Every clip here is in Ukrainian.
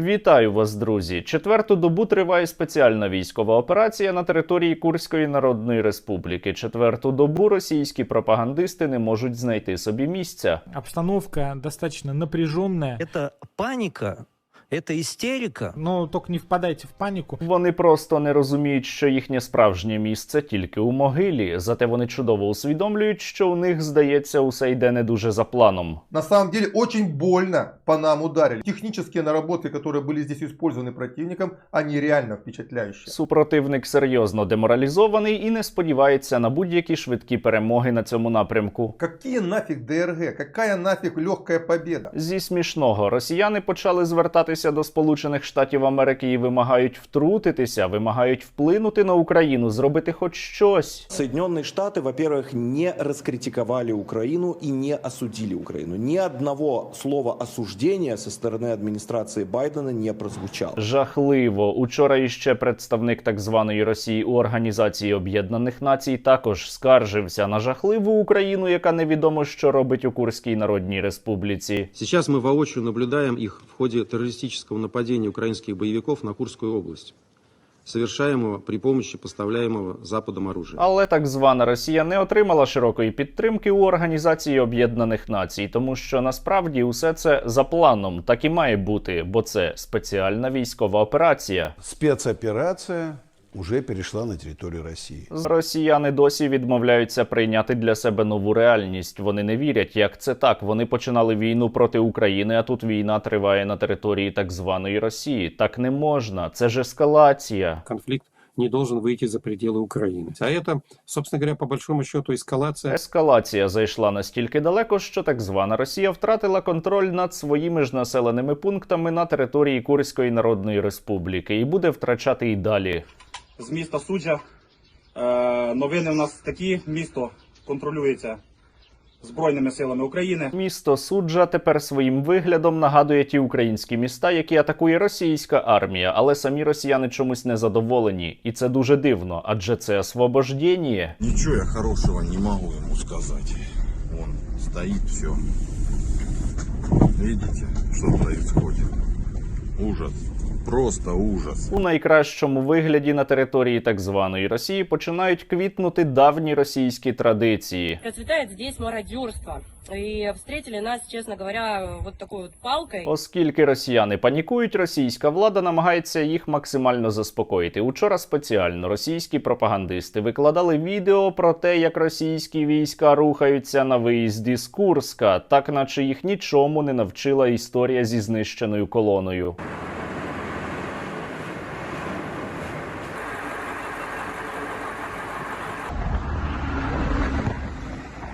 Вітаю вас, друзі! Четверту добу триває спеціальна військова операція на території Курської Народної Республіки. Четверту добу російські пропагандисти не можуть знайти собі місця. Обстановка достатньо напряжена. Це паника, это истерика. но только не впадайте в панику. Вони просто не розуміють, що їхнє справжнє місце тільки у могилі. Зате вони чудово усвідомлюють, що у них здається усе йде не дуже за планом. На самом деле очень больно по нам ударили. Технические наработки, которые были здесь использованы противником, они реально впечатляющие. Супротивник серйозно деморалізований і не сподівається на будь-які швидкі перемоги на цьому напрямку. Какие нафиг ДРГ? Какая нафиг легкая победа? Зі смішного росіяни почали звертатися до Сполучених Штатів Америки і вимагають втрутитися, вимагають вплинути на Україну, зробити хоч щось. Соединенные Штаты, во-первых, не раскритиковали Украину и не осудили Украину. Ни одного слова осуждения со стороны администрации Байдена не прозвучало. Жахливо. Учора іще представник так званої Росії у Організації Об'єднаних Націй також скаржився на жахливу Україну, яка невідомо що робить у Курській Народній Республіці. Сейчас мы воочию наблюдаем их в ходе террористического нападения украинских боевиков на Курскую область, Совершаємо при помощи поставляємого Западом оружия. Але так звана Росія не отримала широкої підтримки у Організації Об'єднаних Націй, тому що насправді усе це за планом так і має бути, бо це спеціальна військова операція. спецоперация уже перешла на территорию России. Росіяни досі відмовляються прийняти для себе нову реальність. Вони не вірять, як це так. Вони починали війну проти України, а тут війна триває на території так званої Росії. Так не можна. Це ж ескалація. конфликт не должен выйти за пределы Украины. А это, собственно говоря, по большому счету эскалация Ескалація зайшла настільки далеко, що так звана Росія втратила контроль над своїми ж населеними пунктами на території Курської Народної Республіки і буде втрачати і далі. з міста Суджа. Е, новини в нас такі: місто контролюється Збройними силами України. Місто Суджа тепер своїм виглядом нагадує ті українські міста, які атакує російська армія, але самі росіяни чомусь не задоволені, і це дуже дивно, адже це освобождення. Ничего я хорошего не могу ему сказать. Он стоит все. Видите, что происходит? Ужас. Просто ужас. У найкращому вигляді на території так званої Росії починають квітнути давні російські традиції. Процветает здесь мародерство. И встретили нас, честно говоря, вот такой вот палкой. Оскільки росіяни панікують, російська влада намагається їх максимально заспокоїти. Учора спеціально російські пропагандисти викладали відео про те, як російські війська рухаються на виїзді з Курска, так наче їх нічому не навчила історія зі знищеною колоною.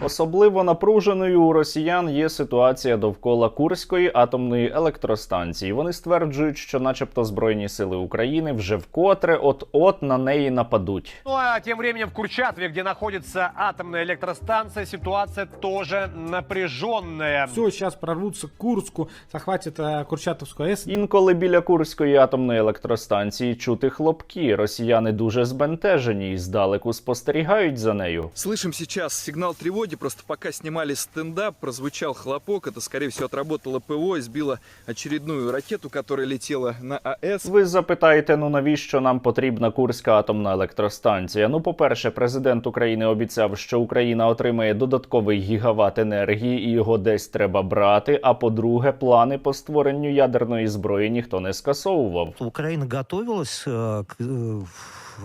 Особливо напруженою у росіян є ситуація довкола Курської атомної електростанції. Вони стверджують, що, начебто, збройні сили України вже вкотре от-от на неї нападуть. Ну а тем временем в Курчатове, где находится атомная электростанция, ситуация тоже напряженная. Все, сейчас прорвутся к Курску, захватят э, Курчатовскую АЭС. Інколи біля Курської атомної електростанції чути хлопки. Росіяни дуже збентежені і здалеку спостерігають за нею. Слышим сейчас сигнал тревоги, просто пока снимали стендап, прозвучал хлопок, это скорее всего отработало ПВО и сбило очередную ракету, которая летела на АЭС. Ви запитаєте, ну навіщо нам потрібна Курська атомна електростанція? Ну, по-перше, президент України обіцяв, що Україна отримає додатковий гігават енергії і його десь треба брати. А по-друге, плани по створенню ядерної зброї ніхто не скасовував. Украина готовилась э, к, э,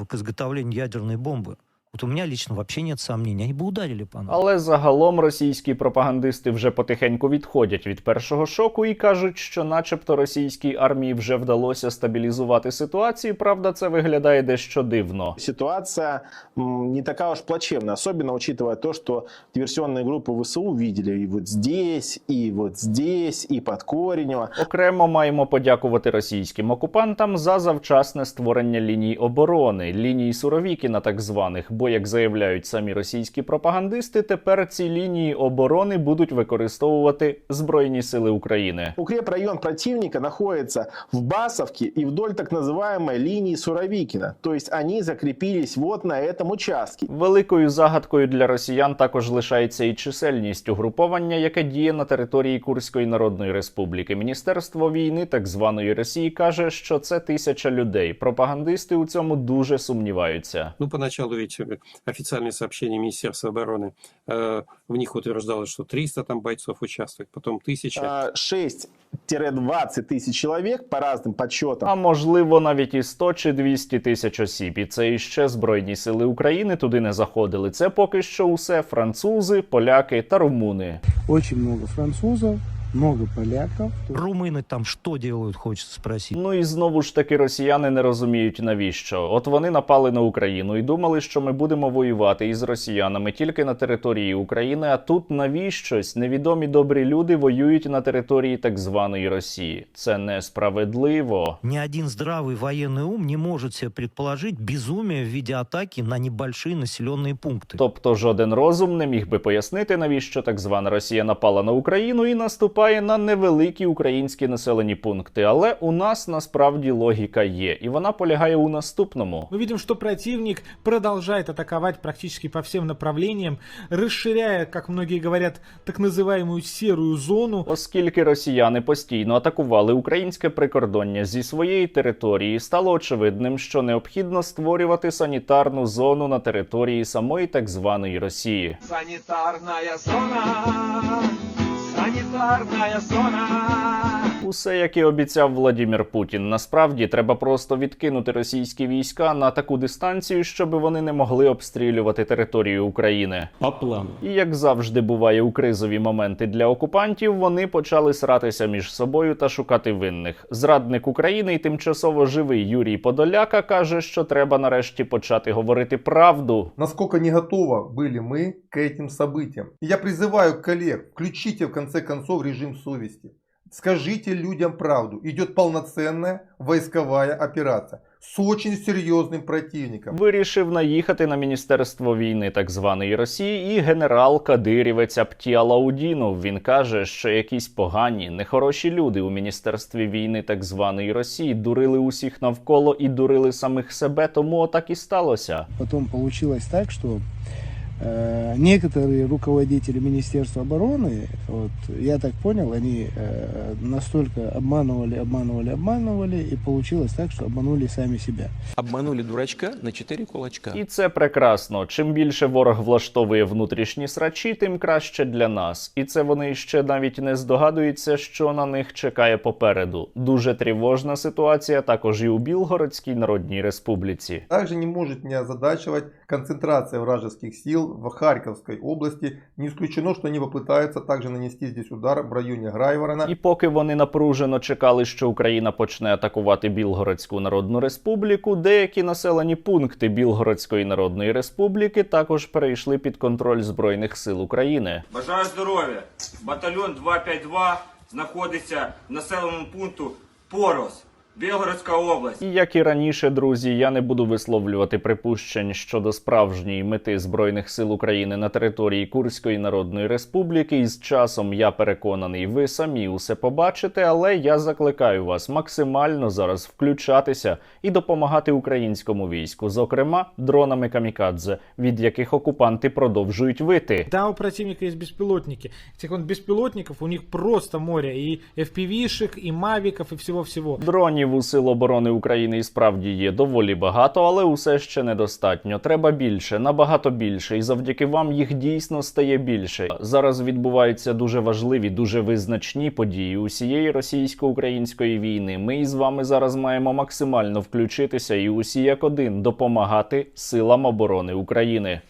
к изготовлению ядерной бомбы. Вот у меня лично вообще нет сомнений. Они бы ударили по нам. Але загалом російські пропагандисти вже потихеньку відходять від першого шоку і кажуть, що, начебто, російській армії вже вдалося стабілізувати ситуацію. Правда, це виглядає дещо дивно. Ситуация м, не такая уж плачевная, особенно учитывая то, что диверсионные группы ВСУ видели и вот здесь, и вот здесь, и под Коренево. Окремо маємо подякувати російським окупантам за завчасне створення ліній оборони, ліній Суровікіна, так званих. бо, як заявляють самі російські пропагандисти, тепер ці лінії оборони будуть використовувати Збройні Сили України. Укрепрайон противника находится в Басовке и вдоль так называемой линии Суровикина. То есть они закрепились вот на этом участке. Великою загадкою для росіян також лишається і чисельність угруповання, яке діє на території Курської Народної Республіки. Міністерство війни так званої Росії каже, що це тисяча людей. Пропагандисти у цьому дуже сумніваються. Ну, поначалу ведь э, официальные сообщения Министерства обороны, э, в них утверждалось, что 300 там бойцов участвует, потом 1000. А, 6-20 тысяч человек по разным подсчетам. А можливо, навіть і 100 чи 200 тисяч осіб. І це іще збройні сили України туди не заходили. Це поки що усе французи, поляки та румуни. Очень много французов, много поляков. Румыны там что делают, хочется спросить. Ну і знову ж таки росіяни не розуміють навіщо. От вони напали на Україну і думали, що ми будемо воювати із росіянами тільки на території України. А тут навіщось невідомі добрі люди воюють на території так званої Росії. Це несправедливо. Ни один здравый военный ум не может себе предположить безумие в виде атаки на небольшие населенные пункты. Тобто жоден розум не міг би пояснити, навіщо так звана Росія напала на Україну і наступає на невеликі українські населені пункти. Але у нас насправді логіка є, і вона полягає у наступному. Мы видим, что противник продолжает атаковать практически по всем направлениям, расширяя, как многие говорят, так называемую серую зону. Оскільки росіяни постійно атакували українське прикордоння зі своєї території, стало очевидним, що необхідно створювати санітарну зону на території самої так званої Росії. Санитарная зона, санитарная зона. Усе, як і обіцяв Владімір Путін. Насправді треба просто відкинути російські війська на таку дистанцію, щоб вони не могли обстрілювати територію України. По плану. І як завжди буває у кризові моменти для окупантів, вони почали сратися між собою та шукати винних. Зрадник України і тимчасово живий Юрій Подоляка каже, що треба нарешті почати говорити правду. Насколько не готовы были мы к этим событиям. И я призываю коллег, включите в конце концов режим совести. Скажите людям правду. Идет полноценная войсковая операция с очень серьезным противником. Вирішив наїхати на міністерство війни так званої Росії і генерал Кадирівець Аптіалаудінов. Він каже, що якісь погані, нехороші люди у міністерстві війни так званої Росії дурили усіх навколо і дурили самих себе. Тому так і сталося. Потом получилось так, что э, некоторые руководители Министерства обороны, вот, я так понял, они э, настолько обманывали, обманывали, обманывали, и получилось так, что обманули сами себя. Обманули дурачка на 4 кулачка. І це прекрасно. Чим більше ворог влаштовує внутрішні срачі, тим краще для нас. І це вони ще навіть не здогадуються, що на них чекає попереду. Дуже тривожна ситуація також і у Білгородській Народній Республіці. Также не может не озадачивать концентрация вражеских сил в Харьковской области. Не исключено, что они попытаются также нанести здесь удар в районе Грайворона. І поки вони напружено чекали, що Україна почне атакувати Білгородську Народну Республіку, деякі населені пункти Білгородської Народної Республіки також перейшли під контроль Збройних сил України. Бажаю здоров'я. Батальйон 252 знаходиться в населеному пункту Порос, Білгородська область. І як і раніше, друзі, я не буду висловлювати припущень щодо справжньої мети збройних сил України на території Курської Народної Республіки. І з часом я переконаний, ви самі усе побачите, але я закликаю вас максимально зараз включатися і допомагати українському війську, зокрема дронами камікадзе, від яких окупанти продовжують вити. Да, у противника есть беспилотники. Этих вот беспилотников у них просто море. И FPV-шек, и мавиков, и всего-всего. Дронів у Сил оборони України і справді є доволі багато, але усе ще недостатньо. Треба більше, набагато більше, і завдяки вам їх дійсно стає більше. Зараз відбуваються дуже важливі, дуже визначні події усієї російсько-української війни. Ми із вами зараз маємо максимально включитися і усі як один допомагати силам оборони України.